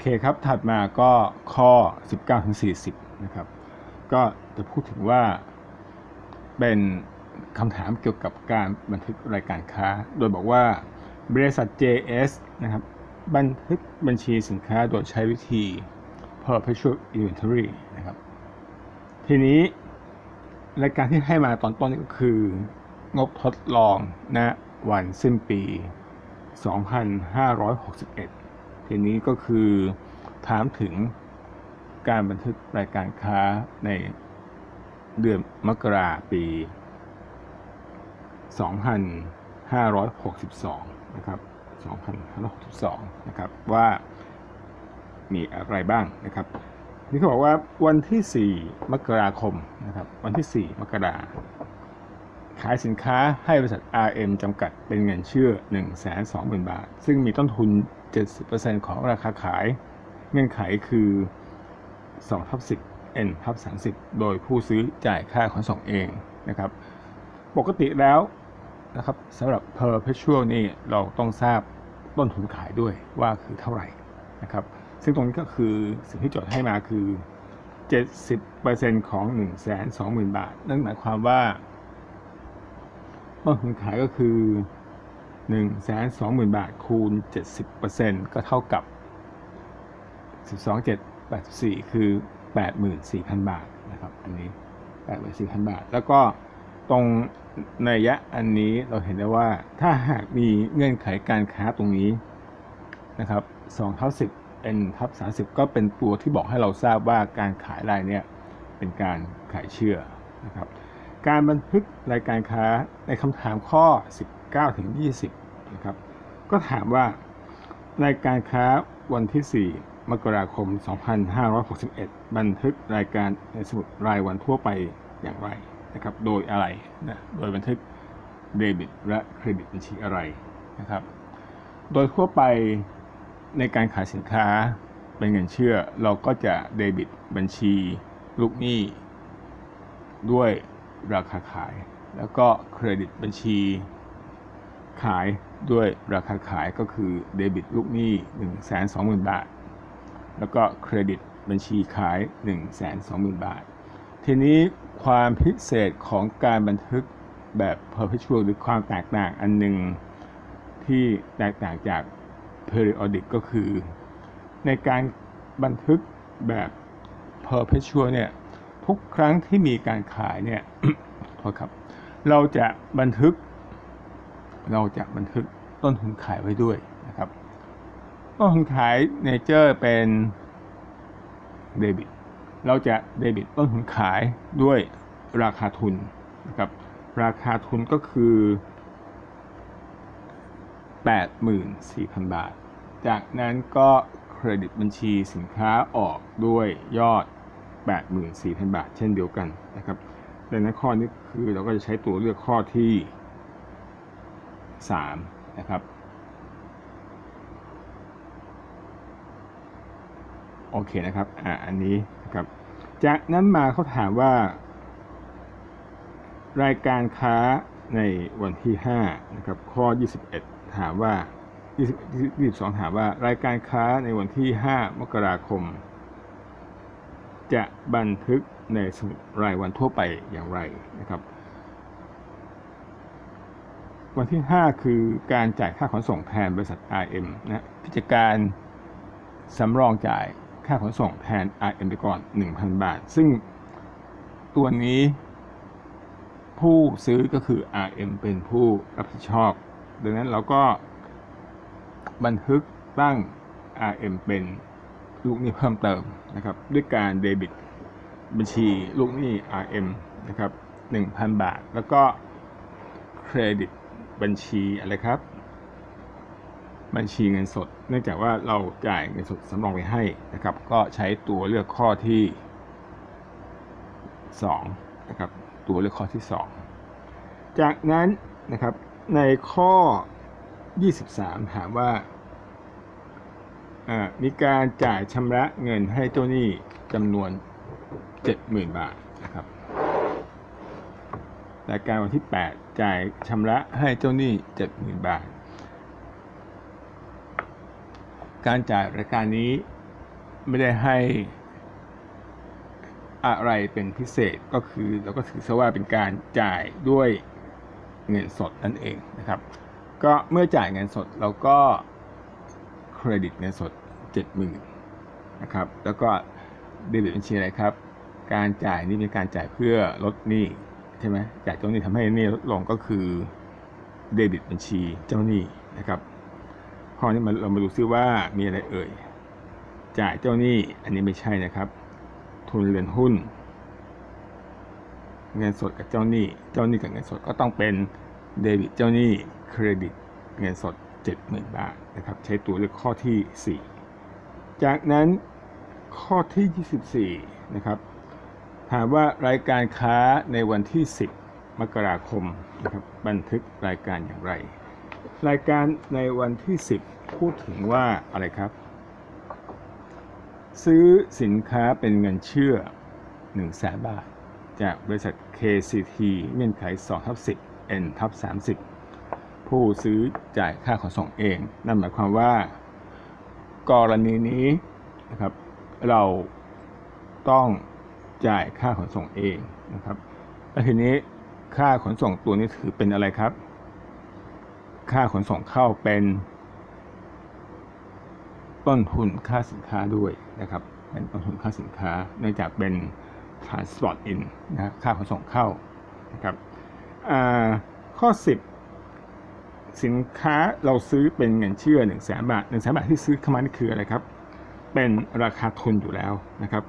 เคครับ ถัดมาก็ข้อ 19ถึง40 นะครับ ก็จะพูดถึงว่าเป็นคำถามเกี่ยวกับการบันทึกรายการค้า โดยบอกว่าบริษัท JS นะครับ บันทึกบัญชีสินค้าโดยใช้วิธี perpetual inventory นะครับ ทีนี้รายการที่ให้มาตอนต้นนี้ก็คือ งบทดลองณนะวันสิ้นปี 2561 ทีนี้ก็คือถามถึงการบันทึกรายการค้าในเดือนมกราปี 2562 นะครับ 2562 นะครับ ว่ามีอะไรบ้างนะครับ นี่เขาบอกว่าวันที่ 4 มกราคมนะครับ วันที่ 4 มกราขายสินค้าให้บริษัท RM จำกัดเป็นเงินเชื่อ 120,000 บาท ซึ่งมีต้นทุน 70%ของราคาขาย เงื่อนไขคือ2ทับ10 N ทับ30 โดยผู้ซื้อจ่ายค่าขนส่งเองนะครับ ปกติแล้วนะครับสำหรับ perpetual นี่เราต้องทราบต้นทุนขายด้วยว่าคือเท่าไหร่นะครับ ซึ่งตรงนี้ก็คือสิ่งที่โจทย์ให้มาคือ 70%ของ 120,000 บาท นั่นหมายความว่าต้นทุนขายก็คือ 120,000 บาทคูณ 70%ก็เท่ากับ 12,784 คือ 84,000 บาทนะครับ อันนี้ 84,000 บาท แล้วก็ตรงในยะอันนี้เราเห็นได้ว่าถ้าหากมีเงื่อนไขการค้าตรงนี้นะครับ2เท่า10 n ทับ30 ก็เป็นตัวที่บอกให้เราทราบว่าการขายรายเนี่ยเป็นการขายเชื่อนะครับ การบันทึกรายการค้าในคำถามข้อ 19ถึง20นะครับก็ถามว่ารายการค้าวันที่ 4 มกราคม 2561 บันทึกรายการในสมุดรายวันทั่วไปอย่างไรนะครับโดยอะไรนะโดยบันทึกเดบิตและเครดิตบัญชีอะไรนะครับโดยทั่วไปในการขายสินค้าเป็นเงินเชื่อเราก็จะเดบิตบัญชีลูกหนี้ด้วย ราคาขาย แล้วก็เครดิตบัญชีขายด้วยราคาขายก็คือเดบิตลูกหนี้ 120,000 บาท แล้วก็เครดิตบัญชีขาย 120,000 บาท ทีนี้ความพิเศษของการบันทึกแบบ perpetual หรือความแตกต่างอันหนึ่งที่แตกต่างจาก periodic ก็คือ ในการบันทึกแบบ perpetual เนี่ย ทุกครั้งที่มีการขายเนี่ยโทษครับ เราจะบันทึก เราจะบันทึกต้นทุนขายไว้ด้วยนะครับ ต้นทุนขายเนเจอร์เป็นเดบิต เราจะเดบิตต้นทุนขายด้วยราคาทุนนะครับ ราคาทุนก็คือ 84,000 บาท จากนั้นก็เครดิตบัญชีสินค้าออกด้วยยอด 84,000 บาท เช่นเดียวกันนะครับดังนั้นข้อนี้คือเราก็จะใช้ตัวเลือกข้อที่ 3 นะครับ โอเคนะครับ อ่า อันนี้นะครับ จากนั้นมาเขาถามว่า รายการค้าในวันที่5นะครับ ข้อ 21 ถามว่า20 22ถามว่ารายการค้าในวันที่ 5 มกราคม จะบันทึกในสมุดรายวันทั่วไปอย่างไรนะครับ วันที่ 5 คือการจ่ายค่าขนส่งแทนบริษัท RM นะพิจการสำรองจ่ายค่าขนส่งแทน RM ไปก่อน 1,000 บาท ซึ่งตัวนี้ผู้ซื้อก็คือ RM เป็นผู้รับผิดชอบ ดังนั้นเราก็บันทึกตั้ง RM เป็น ลูกหนี้เพิ่มเติมนะครับ ด้วยการเดบิตบัญชีลูกหนี้ RM นะครับ1,000 บาท แล้วก็เครดิตบัญชีอะไรครับ บัญชีเงินสด เนื่องจากว่าเราจ่ายเงินสดสำรองไปให้นะครับ ก็ใช้ตัวเลือกข้อที่2นะครับ ตัวเลือกข้อที่ 2 จากนั้นนะครับในข้อ 23 ถามว่า มีการจ่ายชำระเงินให้เจ้าหนี้จำนวน 70,000 บาทนะครับรายการวันที่ 8 จ่ายชำระให้เจ้าหนี้ 70,000 บาท การจ่ายรายการนี้ไม่ได้ให้อะไรเป็นพิเศษก็คือเราก็ถือซะว่าเป็นการจ่ายด้วยเงินสดนั่นเองนะครับ ก็เมื่อจ่ายเงินสดเราก็ เครดิตเงินสด 70,000นะครับ แล้วก็เดบิตบัญชีอะไรครับ การจ่ายนี่เป็นการจ่ายเพื่อลดหนี้ใช่ไหมจ่ายเจ้าหนี้ทำให้หนี้ลดลงก็คือเดบิตบัญชีเจ้าหนี้นะครับพอนี้มาเรามาดูซิว่ามีอะไรเอ่ย จ่ายเจ้าหนี้อันนี้ไม่ใช่นะครับ ทุนเรือนหุ้น เงินสดกับเจ้าหนี้ เจ้าหนี้กับเงินสดก็ต้องเป็นเดบิตเจ้าหนี้เครดิตเงินสด 70,000 บาทนะครับ ใช้ตัวเลือกข้อที่ 4 จากนั้นข้อที่ 24 นะครับ ถามว่ารายการค้าในวันที่ 10 มกราคมนะครับบันทึกรายการอย่างไร รายการในวันที่ 10 พูดถึงว่าอะไรครับ ซื้อสินค้าเป็นเงินเชื่อ1แสนบาท จากบริษัท KCT เงื่อนไข2ทับ10 N ทับ30 ผู้ซื้อจ่ายค่าขนส่งเอง นั่นหมายความว่า กรณีนี้นะครับ เราต้องจ่ายค่าขนส่งเองนะครับและทีนี้ค่าขนส่งตัวนี้ถือเป็นอะไรครับ ค่าขนส่งเข้าเป็น ต้นทุนค่าสินค้าด้วยนะครับ เป็นต้นทุนค่าสินค้าเนื่องจากเป็น transport in นะค่าขนส่งเข้านะครับข้อ 10 สินค้าเราซื้อเป็นเงินเชื่อ1 0 0 0 0แสนบาท1 0 0 0 0แสนบาทที่ซื้อเข้ามานี่คืออะไรครับ เป็นราคาทุนอยู่แล้วนะครับ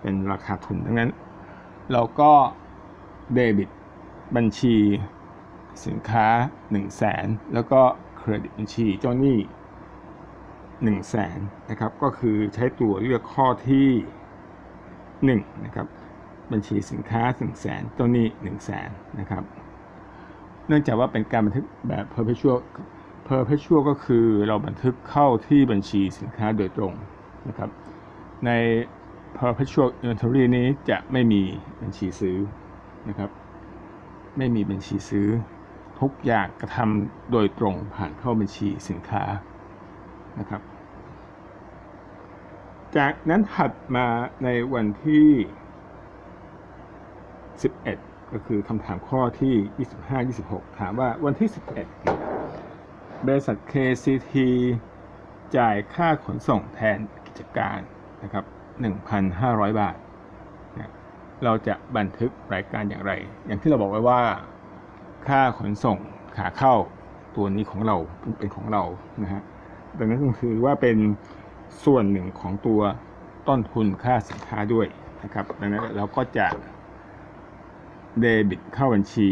เป็นราคาทุนดังนั้น เราก็เดบิตบัญชีสินค้า 1 0 0 0 0แสนแล้วก็เครดิตบัญชีเจ้าหนี้1 0 0 0 0แสนนะครับ ก็คือใช้ตัวเลือกข้อที่ 1 นะครับ บัญชีสินค้า 1 0 0 0 0แสนเจ้าหนี้ 1 0 0 0 0แสนนะครับ เนื่องจากว่าเป็นการบันทึกแบบ perpetual perpetual ก็คือเราบันทึกเข้าที่บัญชีสินค้าโดยตรงนะครับใน perpetual inventory นี้จะไม่มีบัญชีซื้อนะครับไม่มีบัญชีซื้อ ทุกอย่างกระทำโดยตรงผ่านเข้าบัญชีสินค้านะครับ จากนั้นถัดมาในวันที่ 11 ก็คือคำถามข้อที่ 25-26 ถามว่าวันที่ 11 บริษัท KCT จ่ายค่าขนส่งแทนกิจการนะครับ 1,500 บาท เราจะบันทึกรายการอย่างไร อย่างที่เราบอกไว้ว่า ค่าขนส่งขาเข้าตัวนี้ของเราเป็นของเรานะฮะ ดังนั้นก็คือว่าเป็นส่วนหนึ่งของตัวต้นทุนค่าสินค้าด้วยนะครับ ดังนั้นเราก็จะ เดบิตเข้าบัญชี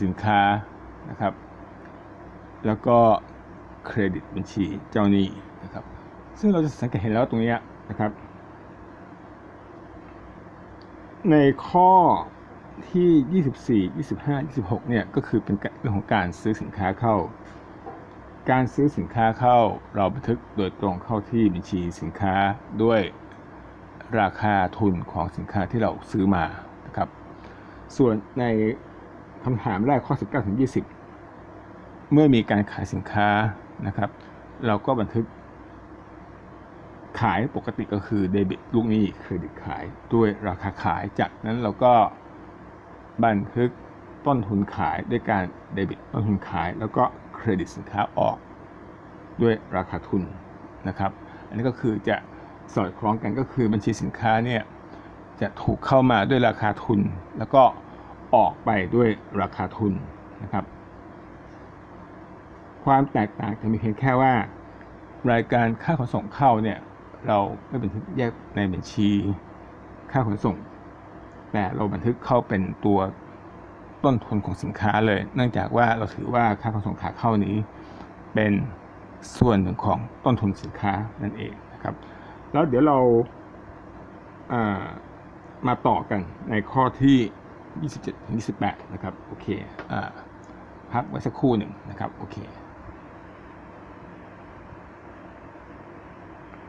สินค้านะครับ แล้วก็เครดิตบัญชีเจ้าหนี้นะครับ ซึ่งเราจะสังเกตเห็นแล้วตรงนี้นะครับ ในข้อที่ 24 25 26เนี่ยก็คือเป็นเรื่องของการซื้อสินค้าเข้า การซื้อสินค้าเข้าเราบันทึกโดยตรงเข้าที่บัญชีสินค้าด้วยราคาทุนของสินค้าที่เราซื้อมา ส่วนในคำถามแรกข้อ 19ถึง20 เมื่อมีการขายสินค้านะครับ เราก็บันทึกขายปกติก็คือเดบิตลูกหนี้เครดิตขายด้วยราคาขายจากนั้นเราก็บันทึกต้นทุนขายด้วยการเดบิตต้นทุนขาย แล้วก็เครดิตสินค้าออกด้วยราคาทุนนะครับ อันนี้ก็คือจะสอดคล้องกันก็คือบัญชีสินค้าเนี่ย จะถูกเข้ามาด้วยราคาทุน แล้วก็ออกไปด้วยราคาทุนนะครับ ความแตกต่างจะมีเพียงแค่ว่า รายการค่าขนส่งเข้าเนี่ยเราไม่บันทึกแยกในบัญชีค่าขนส่ง แต่เราบันทึกเข้าเป็นตัวต้นทุนของสินค้าเลย เนื่องจากว่าเราถือว่าค่าขนส่งขาเข้านี้เป็นส่วนหนึ่งของต้นทุนสินค้านั่นเองนะครับ แล้วเดี๋ยวเราอ่า มาต่อกันในข้อที่ 27ถึง28 นะครับ โอเคอ่าพักไว้สักครู่หนึ่งนะครับ โอเค